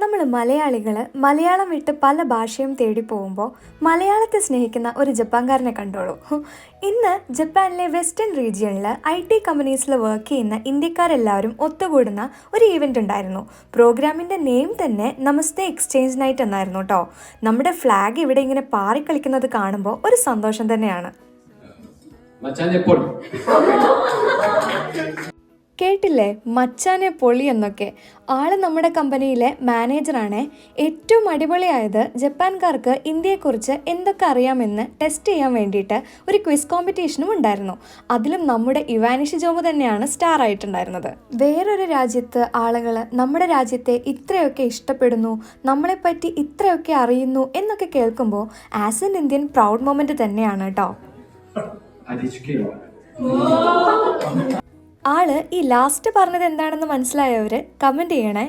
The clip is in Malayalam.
നമ്മൾ മലയാളികൾ മലയാളം വിട്ട് പല ഭാഷയും തേടി പോകുമ്പോൾ മലയാളത്തെ സ്നേഹിക്കുന്ന ഒരു ജപ്പാൻകാരനെ കണ്ടോളൂ. ഇന്ന് ജപ്പാനിലെ വെസ്റ്റേൺ റീജിയണിൽ ഐ ടി കമ്പനീസിൽ വർക്ക് ചെയ്യുന്ന ഇന്ത്യക്കാരെല്ലാവരും ഒത്തുകൂടുന്ന ഒരു ഈവന്റ് ഉണ്ടായിരുന്നു. പ്രോഗ്രാമിന്റെ നെയിം തന്നെ നമസ്തേ എക്സ്ചേഞ്ച് നൈറ്റ് എന്നായിരുന്നു കേട്ടോ നമ്മുടെ ഫ്ലാഗ് ഇവിടെ ഇങ്ങനെ പാറിക്കളിക്കുന്നത് കാണുമ്പോൾ ഒരു സന്തോഷം തന്നെയാണ്. കേട്ടില്ലേ മച്ചാനെ പൊളി എന്നൊക്കെ. ആൾ നമ്മുടെ കമ്പനിയിലെ മാനേജറാണ്. ഏറ്റവും അടിപൊളിയായത് ജപ്പാൻകാർക്ക് ഇന്ത്യയെക്കുറിച്ച് എന്തൊക്കെ അറിയാമെന്ന് ടെസ്റ്റ് ചെയ്യാൻ വേണ്ടിയിട്ട് ഒരു ക്വിസ് കോമ്പറ്റീഷനും ഉണ്ടായിരുന്നു. അതിലും നമ്മുടെ ഇവാനിഷ് ജോമു തന്നെയാണ് സ്റ്റാർ ആയിട്ടുണ്ടായിരുന്നത്. വേറൊരു രാജ്യത്ത് ആളുകൾ നമ്മുടെ രാജ്യത്തെ ഇത്രയൊക്കെ ഇഷ്ടപ്പെടുന്നു നമ്മളെപ്പറ്റി ഇത്രയൊക്കെ അറിയുന്നു എന്നൊക്കെ കേൾക്കുമ്പോൾ as an Indian proud moment തന്നെയാണ് കേട്ടോ ആൾ ഈ ലാസ്റ്റ് പറഞ്ഞത് എന്താണെന്ന് മനസ്സിലായവര് കമന്റ് ചെയ്യണേ.